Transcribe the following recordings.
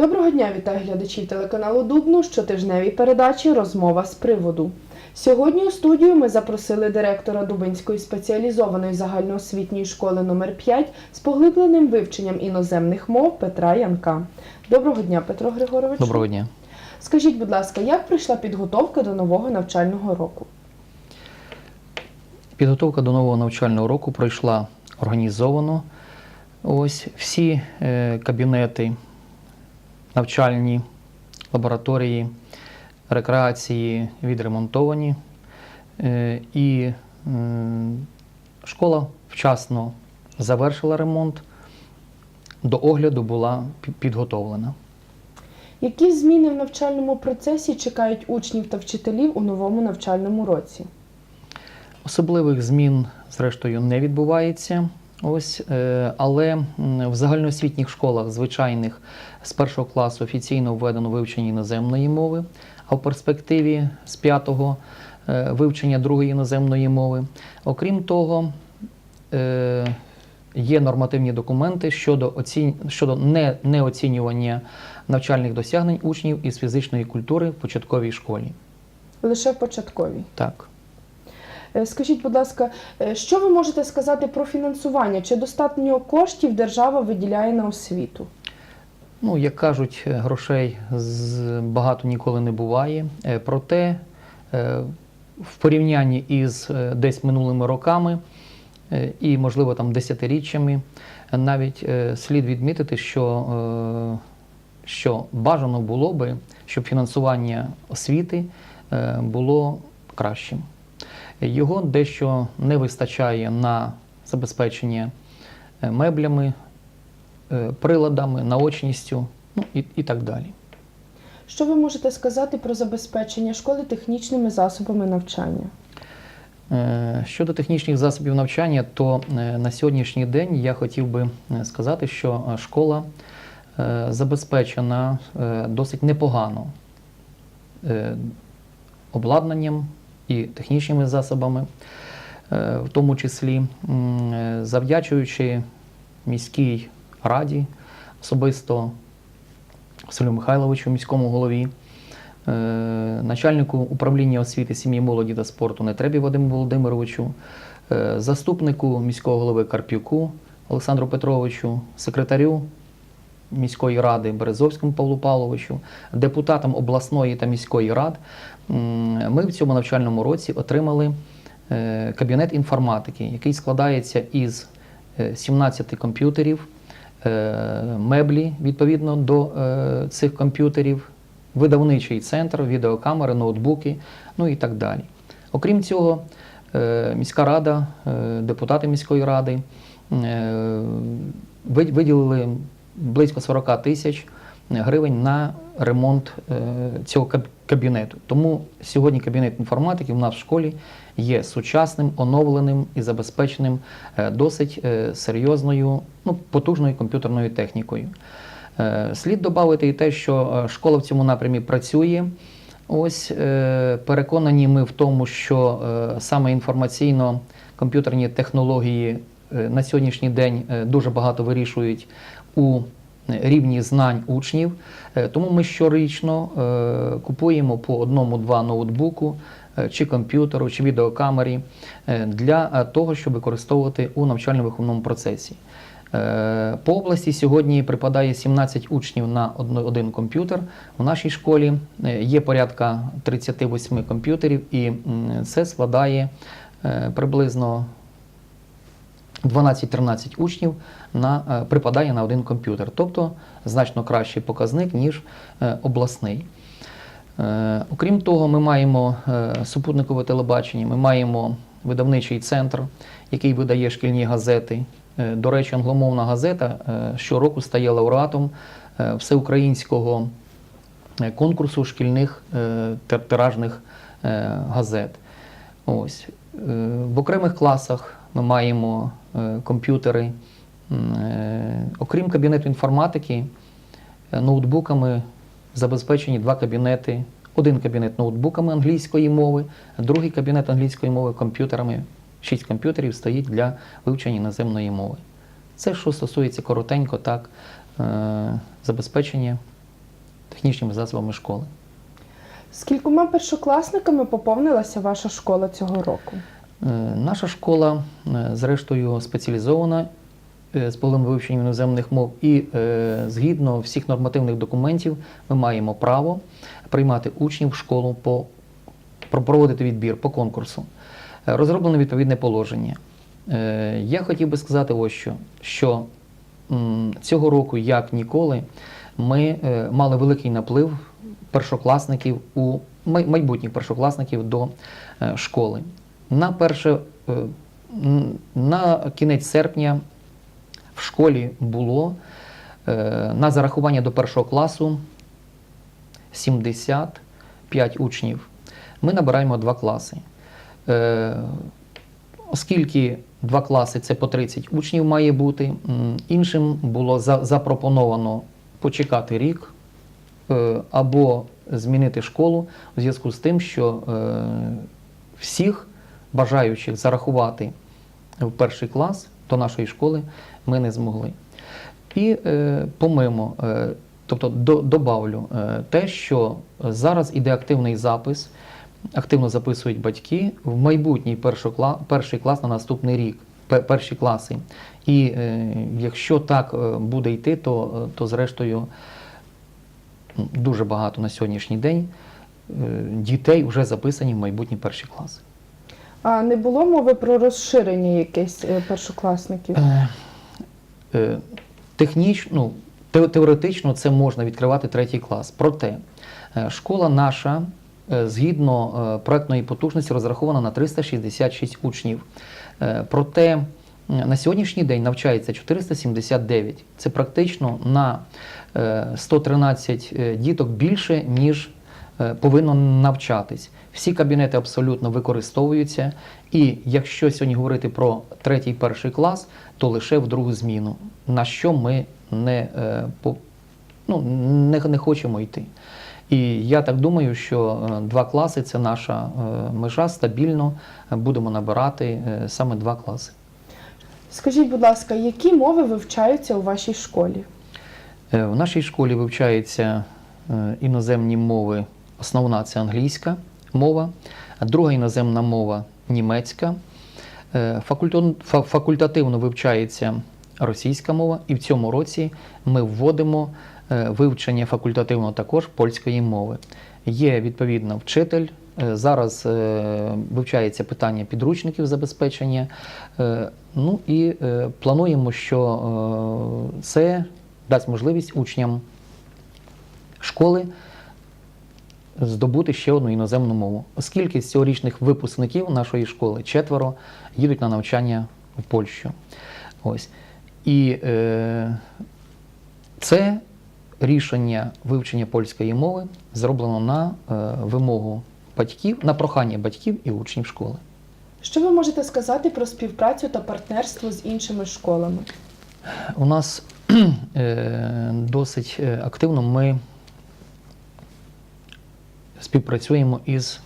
Доброго дня, вітаю глядачів телеканалу Дубну. Щотижневій передачі Розмова з приводу. Сьогодні у студію ми запросили директора Дубинської спеціалізованої загальноосвітньої школи номер 5 з поглибленим вивченням іноземних мов Петра Янка. Доброго дня, Петро Григорович. Доброго дня. Скажіть, будь ласка, як прийшла підготовка до нового навчального року? Підготовка до нового навчального року пройшла організовано. Ось всі е, кабінети навчальні, лабораторії, рекреації відремонтовані. Е, і школа вчасно завершила ремонт, до огляду була підготовлена. Які зміни в навчальному процесі чекають учнів та вчителів у новому навчальному році? Особливих змін, зрештою, не відбувається. Ось, е, але в загальноосвітніх школах звичайних з першого класу офіційно введено вивчення іноземної мови, а в перспективі з п'ятого е, вивчення другої іноземної мови. Окрім того, е, є нормативні документи щодо, оцін... щодо не... неоцінювання навчальних досягнень учнів із фізичної культури в початковій школі. Лише в початковій. Так. Е, Скажіть, будь ласка, е, що ви можете сказати про фінансування? Чи достатньо коштів держава виділяє на освіту? Ну, як кажуть, е, грошей багато ніколи не буває. Проте в порівнянні із десь минулими роками і, можливо, там десятиріччями, навіть слід відмітити, що, що бажано було би, щоб фінансування освіти було кращим. Його дещо не вистачає на забезпечення е, меблями, е, приладами, наочністю ну, і, і так далі. Що ви можете сказати про забезпечення школи технічними засобами навчання? Е, Щодо технічних засобів навчання, то на сьогоднішній день я хотів би сказати, що школа забезпечена досить непогано обладнанням і технічними засобами, е, в тому числі е, завдячуючи міській раді, особисто Василю Михайловичу, міському голові, е, начальнику управління освіти, сім'ї, молоді та спорту Нетребі Вадиму Володимировичу, заступнику міського голови Карпюку Олександру Петровичу, секретарю міської ради Березовському Павлу Павловичу, депутатам обласної та міської рад. Ми в цьому навчальному році отримали е, кабінет інформатики, який складається із е, 17 комп'ютерів, е, меблі відповідно до е, цих комп'ютерів, видавничий центр, відеокамери, ноутбуки, ну і так далі. Окрім цього, е, міська рада, е, депутати міської ради е, виділили близько 40 тисяч гривень на ремонт е, цього кабінету. Тому сьогодні кабінет інформатики в нас в школі є сучасним, оновленим і забезпеченим е, досить е, серйозною, ну, потужною комп'ютерною технікою. Слід додати і те, що школа в цьому напрямі працює. Ось переконані ми в тому, що саме інформаційно-комп'ютерні технології на сьогоднішній день дуже багато вирішують у рівні знань учнів. Е, Тому ми щорічно е, купуємо по одному-два ноутбуку е, чи комп'ютеру, чи відеокамері для того, щоб використовувати у навчально-виховному процесі. По області сьогодні припадає 17 учнів на один комп'ютер. У нашій школі є порядка 38 комп'ютерів, і це складає приблизно 12-13 учнів на, е, припадає на один комп'ютер, тобто значно кращий показник, ніж е, обласний. Е, Окрім того, ми маємо супутникове телебачення, ми маємо видавничий центр, який видає шкільні газети. До речі, англомовна газета щороку стає лауреатом всеукраїнського конкурсу шкільних тиражних газет. Ось. В окремих класах ми маємо е, комп'ютери. Е, Окрім кабінету інформатики, е, ноутбуками забезпечені два кабінети. Один кабінет ноутбуками англійської мови, другий кабінет англійської мови комп'ютерами. Шість комп'ютерів стоїть для вивчення іноземної мови. Це що стосується коротенько так, забезпечення технічними засобами школи. З кількома першокласниками поповнилася ваша школа цього року? Е, Наша школа, е, зрештою, спеціалізована е, з повним вивченням іноземних мов, і згідно всіх нормативних документів, ми маємо право приймати учнів в школу по про- проводити відбір по конкурсу. Розроблено відповідне положення. Я хотів би сказати ось що, що цього року, як ніколи, ми мали великий наплив першокласників у майбутніх першокласників до школи. На перше, е, на кінець серпня в школі було е, на зарахування до першого класу 75 учнів. Ми набираємо два класи. Е, Оскільки два класи це по 30 учнів має бути, іншим було запропоновано почекати рік або змінити школу у зв'язку з тим, що всіх бажаючих зарахувати в перший клас до нашої школи ми не змогли. І е, помимо, е, тобто до, добавлю е, те, що зараз іде активний запис, активно записують батьки в майбутній першокла, перший клас на наступний рік, пе- перші класи. І е, якщо так е, буде йти, то, е, то зрештою дуже багато на сьогоднішній день е, дітей вже записані в майбутні перші класи. А не було мови про розширення якесь е, першокласників? Е, е, Технічно, ну, те- теоретично це можна відкривати третій клас. Проте е, школа наша, е, згідно проектної потужності, розрахована на 366 учнів. Проте на сьогоднішній день навчається 479. Це практично на е, 113 е, діток більше, ніж повинно навчатись. Всі кабінети абсолютно використовуються. І якщо сьогодні говорити про третій перший клас, то лише в другу зміну, на що ми не, е, ну, не, не хочемо йти. І я так думаю, що е, два класи це наша е, межа стабільно е, будемо набирати е, саме два класи. Скажіть, будь ласка, які мови вивчаються у вашій школі? Е, В нашій школі вивчаються е, іноземні мови. Основна це англійська мова, друга іноземна мова німецька. Е, Факультативно вивчається російська мова, і в цьому році ми вводимо е, вивчення факультативно також польської мови. Є відповідно вчитель. е, Зараз вивчається питання підручників забезпечення. Ну і плануємо, що це дасть можливість учням школи здобути ще одну іноземну мову. Оскільки з цьогорічних випускників нашої школи четверо їдуть на навчання в Польщу. Ось. І е, це рішення вивчення польської мови зроблено на е, вимогу батьків, на прохання батьків і учнів школи. Що ви можете сказати про співпрацю та партнерство з іншими школами? У нас е, досить е, активно ми співпрацюємо із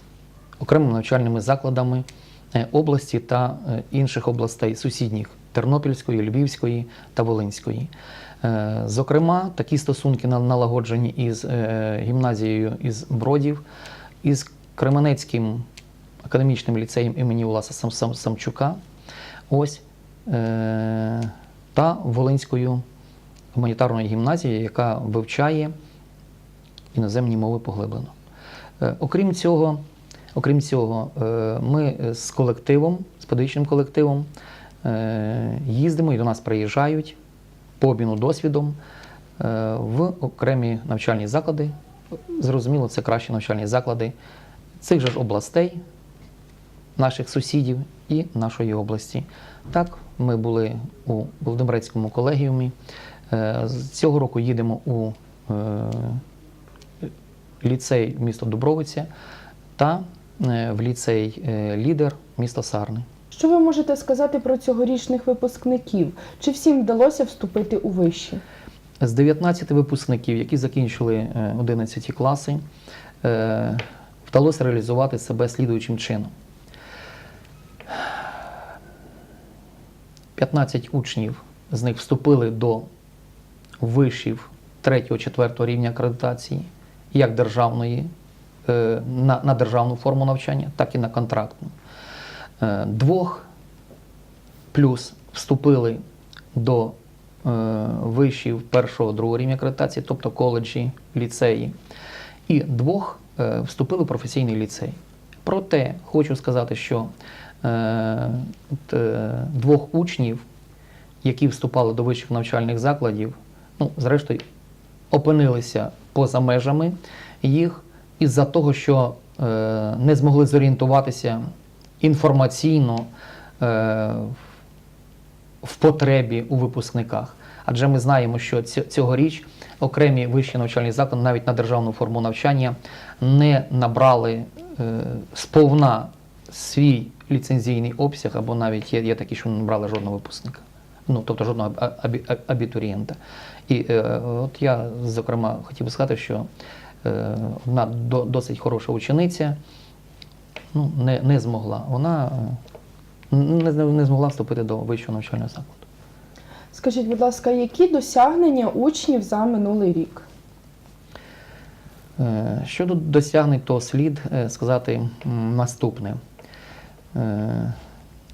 окремими навчальними закладами е, області та е, інших областей сусідніх Тернопільської, Львівської та Волинської. Е, Зокрема, такі стосунки налагоджені із гімназією із Бродів, із Кременецьким академічним ліцеєм імені Уласа Сам- Сам- Самчука. Ось та Волинською гуманітарною гімназією, яка вивчає іноземні мови поглиблено. Е, Окрім цього, окрім цього, е, ми з колективом, з педагогічним колективом е, їздимо і до нас приїжджають по обміну досвідом е, в окремі навчальні заклади. Зрозуміло, це кращі навчальні заклади цих же ж областей, наших сусідів і нашої області. Так, ми були у Володимирецькому колегіумі. Е, з Цього року їдемо у е, ліцей міста Дубровиця та е, в ліцей е, Лідер міста Сарни. Що ви можете сказати про цьогорічних випускників? Чи всім вдалося вступити у виші? З 19 випускників, які закінчили е, 11 класи, е, вдалося реалізувати себе слідуючим чином. 15 учнів з них вступили до вишів 3-4 рівня акредитації. Як державної е, на, на державну форму навчання, так і на контрактну. Е, Двох плюс вступили до е, вишів першого другого рівня акредитації, тобто коледжі, ліцеї, і двох вступили в професійний ліцей. Проте хочу сказати, що двох учнів, які вступали до вищих навчальних закладів, ну, зрештою, опинилися поза межами їх із-за того, що е, не змогли зорієнтуватися інформаційно е, в потребі у випускниках. Адже ми знаємо, що цьогоріч окремі вищі навчальні заклади навіть на державну форму навчання не набрали е, сповна свій ліцензійний обсяг, або навіть є, є такі, що не набрали жодного випускника. Ну, тобто жодного абітурієнта. І е, от я, зокрема, хотів би сказати, що е, одна до, досить хороша учениця ну, не, не змогла. Вона е, не, не змогла вступити до вищого навчального закладу. Скажіть, будь ласка, які досягнення учнів за минулий рік? Е, Щодо досягнень, то слід е, сказати наступне.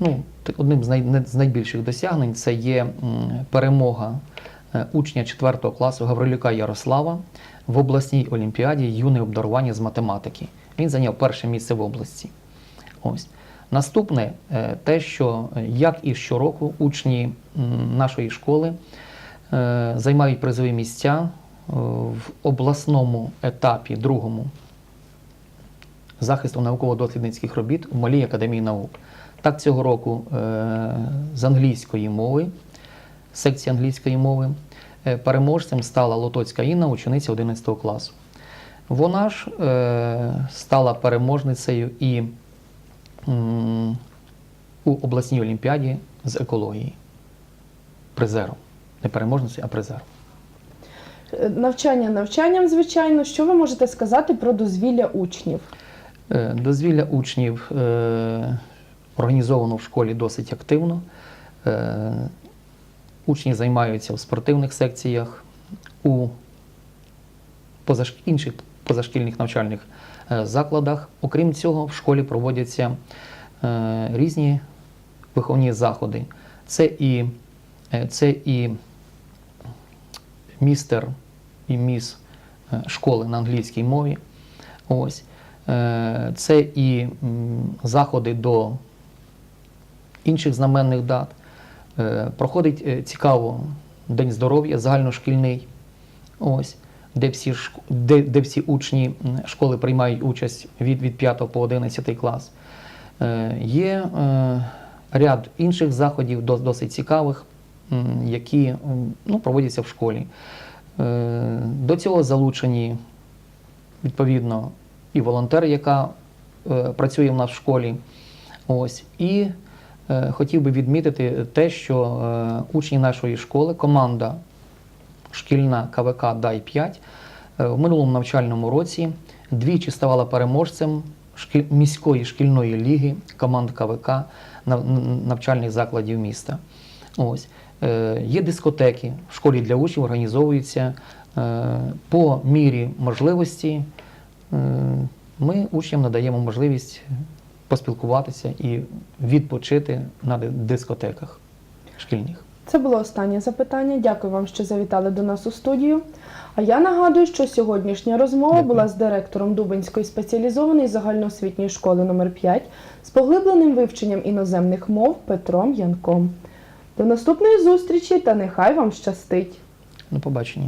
Ну, одним з, найбільших досягнень це є перемога е, учня 4 класу Гаврилюка Ярослава в обласній олімпіаді юне обдарування з математики. Він зайняв перше місце в області. Ось. Наступне е, те, що е, як і щороку учні нашої школи займають призові місця в обласному етапі другому захисту науково-дослідницьких робіт в Малій академії наук. Так, цього року е, з англійської мови, секції англійської мови, е, переможцем стала Лотоцька Інна, учениця 11 класу. Вона ж е, стала переможницею і у обласній олімпіаді з екології. Призером. Не переможницею, а призером. Навчання навчанням, звичайно. Що ви можете сказати про дозвілля учнів? Дозвілля учнів організовано в школі досить активно. Е, Учні займаються в спортивних секціях, у інших позашкільних навчальних е, закладах. Окрім цього, в школі проводяться е, різні виховні заходи. Це і, це і містер і міс школи на англійській мові. Ось. Це і заходи до інших знаменних дат. Е, Проходить е, цікаво День здоров'я загальношкільний. Ось. Де всі, де, де всі учні школи приймають участь від, від 5 по 11 клас. Е, Є ряд інших заходів, досить цікавих, які ну, проводяться в школі. До цього залучені відповідно і волонтер, яка працює в нас в школі. Ось. І хотів би відмітити те, що е, учні нашої школи, команда шкільна КВК Дай-5 е, в минулому навчальному році двічі ставала переможцем міської шкільної ліги команд КВК навчальних закладів міста. Ось. Е, Є дискотеки в школі для учнів, організовуються е, по мірі можливості. Е, Ми учням надаємо можливість поспілкуватися і відпочити на дискотеках шкільних. Це було останнє запитання. Дякую вам, що завітали до нас у студію. А я нагадую, що сьогоднішня розмова Дякую. була з директором Дубенської спеціалізованої загальноосвітньої школи номер 5 з поглибленим вивченням іноземних мов Петром Янком. До наступної зустрічі та нехай вам щастить! До побачення.